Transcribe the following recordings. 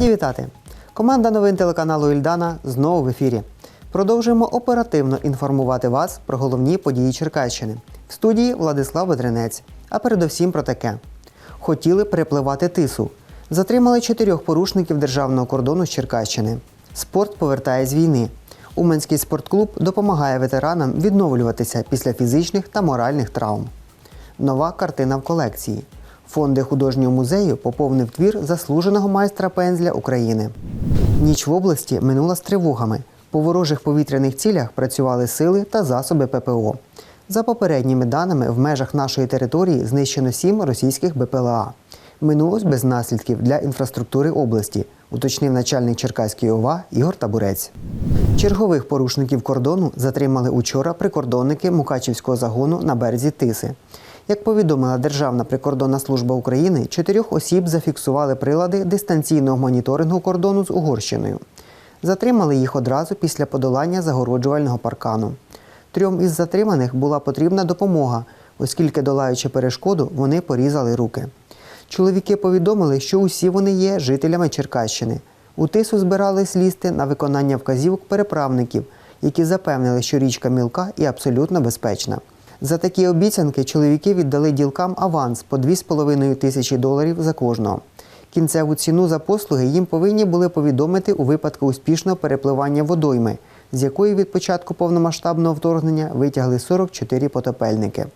Раді вітати! Команда новин телеканалу Ільдана знову в ефірі. Продовжуємо оперативно інформувати вас про головні події Черкащини. В студії Владислав Бедренець. А передовсім про таке: хотіли перепливати тису. Затримали чотирьох порушників державного кордону з Черкащини. Спорт повертає з війни. Уменський спортклуб допомагає ветеранам відновлюватися після фізичних та моральних травм. Нова картина в колекції. Фонди художнього музею поповнив твір заслуженого майстра пензля України. Ніч в області минула з тривогами. По ворожих повітряних цілях працювали сили та засоби ППО. За попередніми даними, в межах нашої території знищено сім російських БПЛА. Минулось без наслідків для інфраструктури області, уточнив начальник Черкаської ОВА Ігор Табурець. Чергових порушників кордону затримали учора прикордонники Мукачівського загону на березі Тиси. Як повідомила Державна прикордонна служба України, чотирьох осіб зафіксували прилади дистанційного моніторингу кордону з Угорщиною. Затримали їх одразу після подолання загороджувального паркану. Трьом із затриманих була потрібна допомога, оскільки, долаючи перешкоду, вони порізали руки. Чоловіки повідомили, що усі вони є жителями Черкащини. У тису збирались лізти на виконання вказівок переправників, які запевнили, що річка мілка і абсолютно безпечна. За такі обіцянки чоловіки віддали ділкам аванс по 2,5 тисячі доларів за кожного. Кінцеву ціну за послуги їм повинні були повідомити у випадку успішного перепливання водойми, з якої від початку повномасштабного вторгнення витягли 44 потопельники.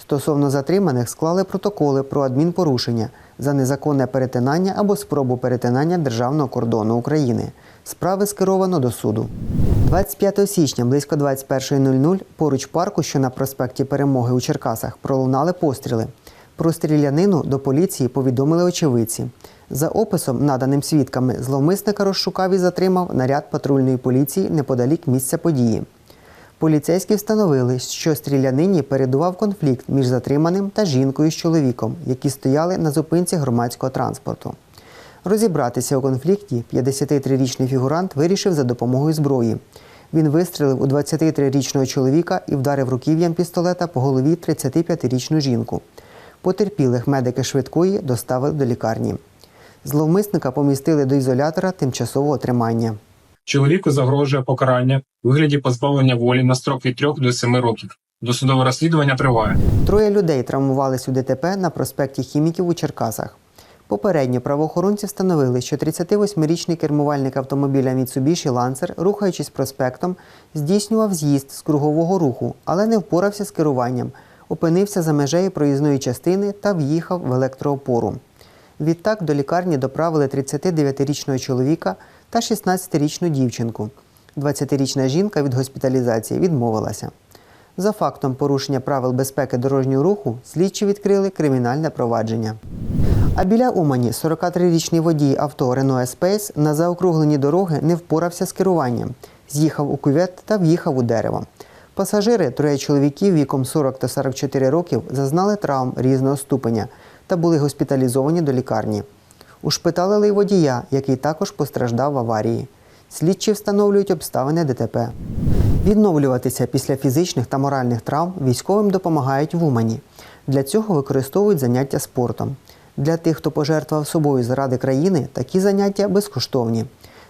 Стосовно затриманих склали протоколи про адмінпорушення за незаконне перетинання або спробу перетинання державного кордону України. Справи скеровано до суду. 25 січня близько 21.00 поруч парку, що на проспекті Перемоги у Черкасах, пролунали постріли. Про стрілянину до поліції повідомили очевидці. За описом, наданим свідками, зловмисника розшукав і затримав наряд патрульної поліції неподалік місця події. Поліцейські встановили, що стрілянині передував конфлікт між затриманим та жінкою з чоловіком, які стояли на зупинці громадського транспорту. Розібратися у конфлікті 53-річний фігурант вирішив за допомогою зброї. Він вистрелив у 23-річного чоловіка і вдарив руків'ям пістолета по голові 35-річну жінку. Потерпілих медики швидкої доставили до лікарні. Зловмисника помістили до ізолятора тимчасового тримання. Чоловіку загрожує покарання у вигляді позбавлення волі на строк від 3 до 7 років. Досудове розслідування триває. Троє людей травмувались у ДТП на проспекті Хіміків у Черкасах. Попередньо правоохоронці встановили, що 38-річний кермувальник автомобіля Mitsubishi Lancer, рухаючись проспектом, здійснював з'їзд з кругового руху, але не впорався з керуванням, опинився за межею проїзної частини та в'їхав в електроопору. Відтак до лікарні доправили 39-річного чоловіка та 16-річну дівчинку. 20-річна жінка від госпіталізації відмовилася. За фактом порушення правил безпеки дорожнього руху слідчі відкрили кримінальне провадження. А біля Умані 43-річний водій авто Renault Espace на заокругленні дороги не впорався з керуванням, з'їхав у кювет та в'їхав у дерево. Пасажири, троє чоловіків віком 40 та 44 років, зазнали травм різного ступеня та були госпіталізовані до лікарні. Ушпиталили й водія, який також постраждав в аварії. Слідчі встановлюють обставини ДТП. Відновлюватися після фізичних та моральних травм військовим допомагають в Умані. Для цього використовують заняття спортом. Для тих, хто пожертвував собою заради країни, такі заняття безкоштовні.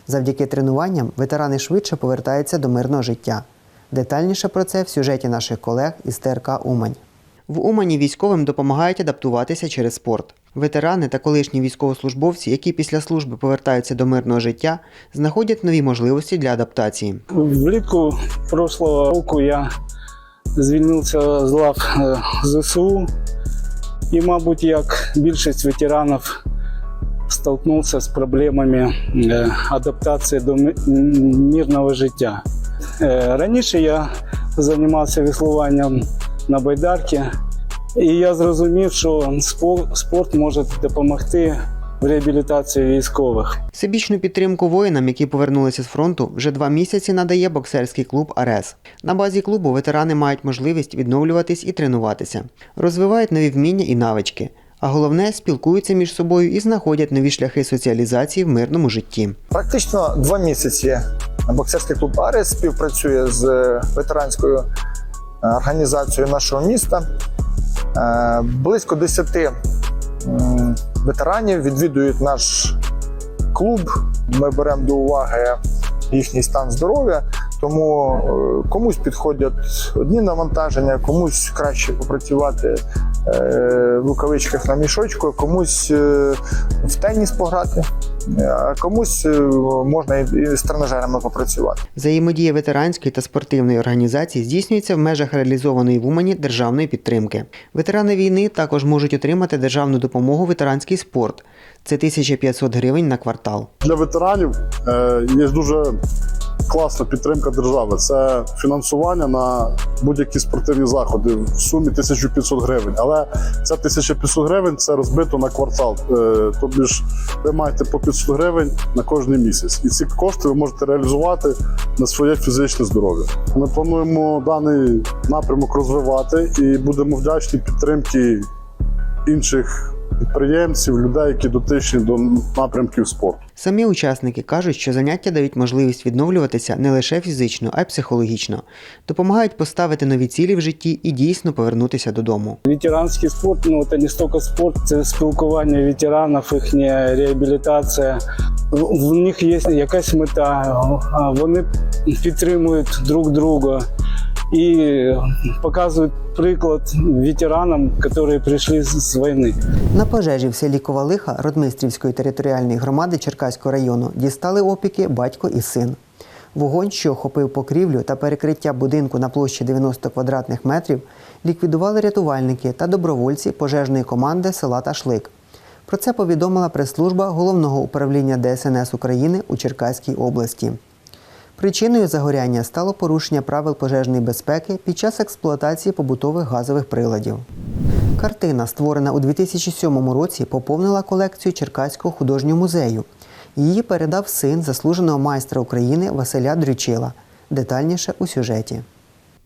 Завдяки тренуванням ветерани швидше повертаються до мирного життя. Детальніше про це в сюжеті наших колег із ТРК Умань. В Умані військовим допомагають адаптуватися через спорт. Ветерани та колишні військовослужбовці, які після служби повертаються до мирного життя, знаходять нові можливості для адаптації. Влітку прошлого року я звільнився з лав е, ЗСУ і, мабуть, як більшість ветеранів столкнувся з проблемами е, адаптації до мирного життя. Е, Раніше я займався веслуванням на байдарці, і я зрозумів, що спо- спорт може допомогти в реабілітації військових. Всебічну підтримку воїнам, які повернулися з фронту, вже два місяці надає боксерський клуб Арес. На базі клубу ветерани мають можливість відновлюватись і тренуватися, розвивають нові вміння і навички. А головне спілкуються між собою і знаходять нові шляхи соціалізації в мирному житті. Практично два місяці боксерський клуб Арес співпрацює з ветеранською е, організацією нашого міста. Е, Близько 10 м, ветеранів відвідують наш клуб. Ми беремо до уваги їхній стан здоров'я. Тому е, комусь підходять одні навантаження, комусь краще попрацювати е, в рукавичках на мішочку, комусь е, в теніс пограти, а комусь е, можна і і з тренажерами попрацювати. Взаємодія ветеранської та спортивної організації здійснюється в межах реалізованої в Умані державної підтримки. Ветерани війни також можуть отримати державну допомогу ветеранський спорт. Це 1500 гривень на квартал. для ветеранів е, є дуже класна підтримка держави. Це фінансування на будь-які спортивні заходи в сумі 1500 гривень. Але ця 1500 гривень це розбито на квартал. Е, тобто ж ви маєте по 500 гривень на кожний місяць. І ці кошти ви можете реалізувати на своє фізичне здоров'я. Ми плануємо даний напрямок розвивати і будемо вдячні підтримки інших підприємців, людей, які дотичні до напрямків спорту. Самі учасники кажуть, що заняття дають можливість відновлюватися не лише фізично, а й психологічно, допомагають поставити нові цілі в житті і дійсно повернутися додому. Ветеранський спорт, ну це не стільки спорт, це спілкування ветеранів, їхня реабілітація. В в них є якась мета, вони підтримують друг друга і показують приклад ветеранам, прийшли з з війни. На пожежі в селі Ковалиха Родмистрівської територіальної громади Черкаського району дістали опіки батько і син. Вогонь, що охопив покрівлю та перекриття будинку на площі 90 квадратних метрів, ліквідували рятувальники та добровольці пожежної команди села Ташлик. Про це повідомила прес-служба головного управління ДСНС України у Черкаській області. Причиною загоряння стало порушення правил пожежної безпеки під час експлуатації побутових газових приладів. Картина, створена у 2007 році, поповнила колекцію Черкаського художнього музею. Її передав син заслуженого майстра України Василя Дрючила. Детальніше у сюжеті.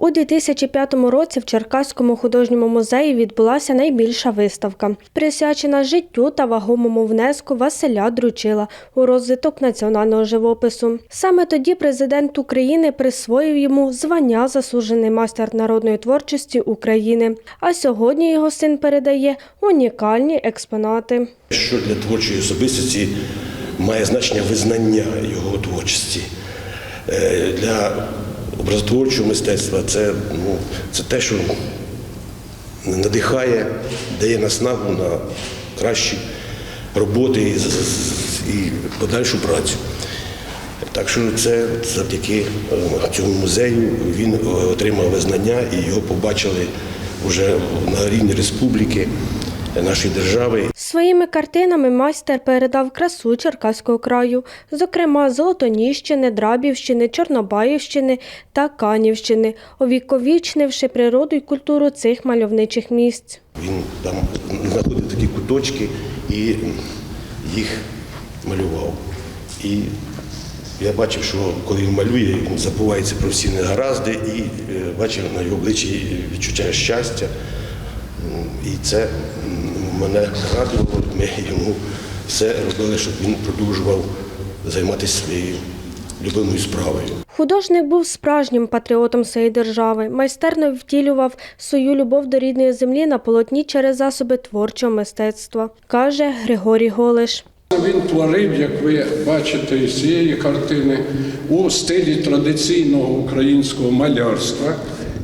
У 2005 році в Черкаському художньому музеї відбулася найбільша виставка, присвячена життю та вагомому внеску Василя Дручила у розвиток національного живопису. Саме тоді президент України присвоїв йому звання заслужений майстер народної творчості України. А сьогодні його син передає унікальні експонати. Що для творчої особистості має значення визнання його творчості. Е, Для образотворчого мистецтва це, ну, це те, що надихає, дає наснагу на кращі роботи і, і подальшу працю. Так що це завдяки е, цьому музею він е, отримав визнання і його побачили вже на рівні республіки, е, нашої держави. Своїми картинами майстер передав красу Черкаського краю, зокрема Золотоніщини, Драбівщини, Чорнобаївщини та Канівщини, увіковічнивши природу й культуру цих мальовничих місць. Він там знаходив такі куточки і їх малював. І я бачив, що коли він малює, він забувається про всі негаразди і е, бачив на його обличчі відчуття щастя. І це мене радувало. Ми йому все робили, щоб він продовжував займатися своєю любимою справою. Художник був справжнім патріотом своєї держави, майстерно втілював свою любов до рідної землі на полотні через засоби творчого мистецтва, каже Григорій Голиш. Він творив, як ви бачите із цієї картини, у стилі традиційного українського малярства.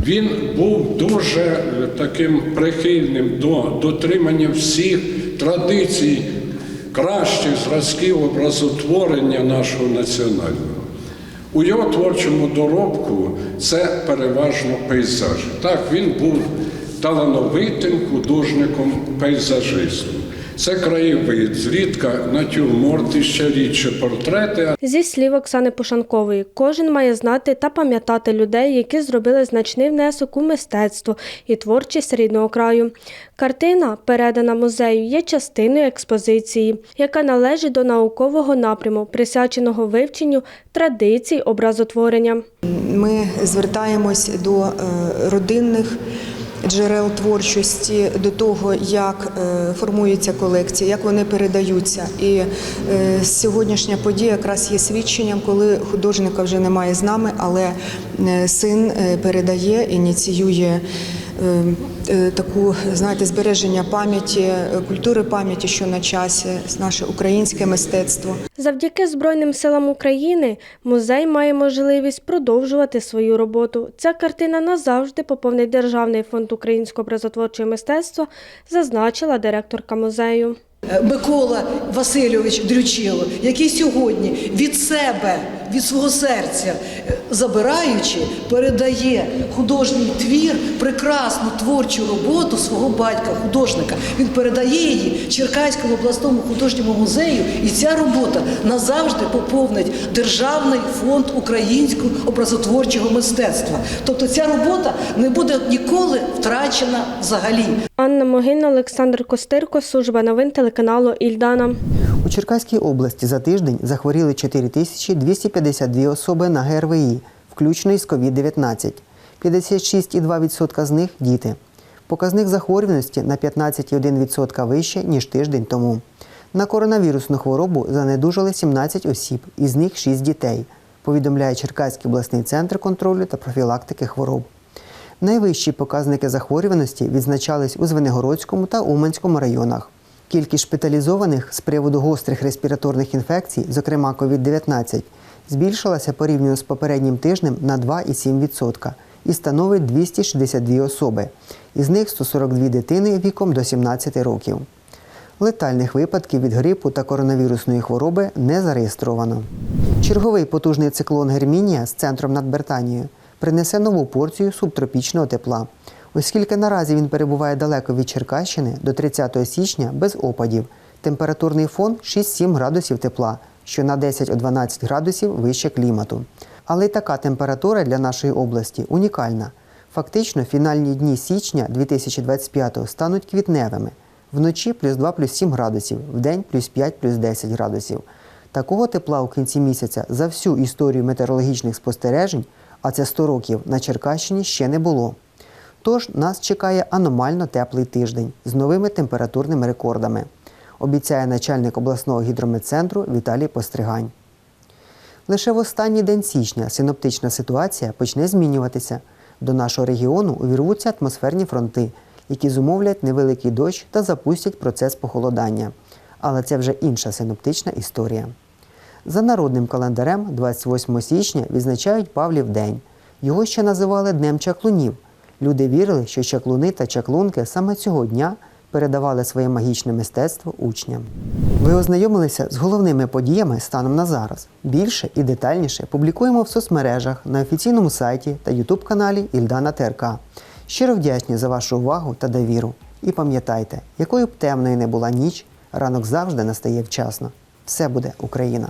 Він був дуже е, таким прихильним до дотримання всіх традицій, кращих зразків образотворення нашого національного. У його творчому доробку це переважно пейзажі. Так, він був талановитим художником-пейзажистом. Це краєвид, зрідка натюрморти, ще рідше портрети, Зі слів Оксани Пушанкової, кожен має знати та пам'ятати людей, які зробили значний внесок у мистецтво і творчість рідного краю. Картина, передана музею, є частиною експозиції, яка належить до наукового напряму, присвяченого вивченню традицій образотворення. Ми звертаємось до е, родинних джерел творчості, до того, як е, формується колекція, як вони передаються. І е, сьогоднішня подія якраз є свідченням, коли художника вже немає з нами, але е, син передає, ініціює. Е, е, таку, знаєте, збереження пам'яті, е, культури пам'яті, що на часі, наше українське мистецтво. Завдяки Збройним силам України музей має можливість продовжувати свою роботу. Ця картина назавжди поповнить Державний фонд українського образотворчого мистецтва, зазначила директорка музею. Микола Васильович Дрючило, який сьогодні від себе, від свого серця е, забираючи, передає художній твір, прекрасну творчу роботу свого батька, художника. Він передає її Черкаському обласному художньому музею, і ця робота назавжди поповнить Державний фонд українського образотворчого мистецтва. Тобто ця робота не буде ніколи втрачена взагалі. Анна Могильна, Олександр Костирко, служба новин телеканалу Ільдана. У Черкаській області за тиждень захворіли 4252 особи на ГРВІ, включно із COVID-19. 56,2% з них діти. Показник захворюваності на 15,1% вище, ніж тиждень тому. На коронавірусну хворобу занедужали 17 осіб, із них 6 дітей, повідомляє Черкаський обласний центр контролю та профілактики хвороб. Найвищі показники захворюваності відзначались у Звенигородському та Уманському районах. Кількість шпиталізованих з приводу гострих респіраторних інфекцій, зокрема COVID-19, збільшилася порівняно з попереднім тижнем на 2,7% і становить 262 особи. Із них 142 дитини віком до 17 років. Летальних випадків від грипу та коронавірусної хвороби не зареєстровано. Черговий потужний циклон Гермінія з центром над Британією принесе нову порцію субтропічного тепла. Оскільки наразі він перебуває далеко від Черкащини до 30 січня без опадів, температурний фон 6-7 градусів тепла, що на 10-12 градусів вище клімату. Але й така температура для нашої області унікальна. Фактично, фінальні дні січня 2025-го стануть квітневими. Вночі плюс 2 плюс 7 градусів, вдень плюс 5 плюс 10 градусів. Такого тепла у кінці місяця за всю історію метеорологічних спостережень, а це 100 років, на Черкащині ще не було. Тож нас чекає аномально теплий тиждень з новими температурними рекордами, обіцяє начальник обласного гідрометцентру Віталій Постригань. Лише в останній день січня синоптична ситуація почне змінюватися. До нашого регіону увірвуться атмосферні фронти, які зумовлять невеликий дощ та запустять процес похолодання. Але це вже інша синоптична історія. За народним календарем 28 січня відзначають Павлів день. Його ще називали Днем чаклунів. Люди вірили, що чаклуни та чаклунки саме цього дня передавали своє магічне мистецтво учням. Ви ознайомилися з головними подіями станом на зараз. Більше і детальніше публікуємо в соцмережах на офіційному сайті та ютуб-каналі Ільдана ТРК. Щиро вдячні за вашу увагу та довіру. І пам'ятайте, якою б темною не була ніч, ранок завжди настає вчасно. Все буде Україна!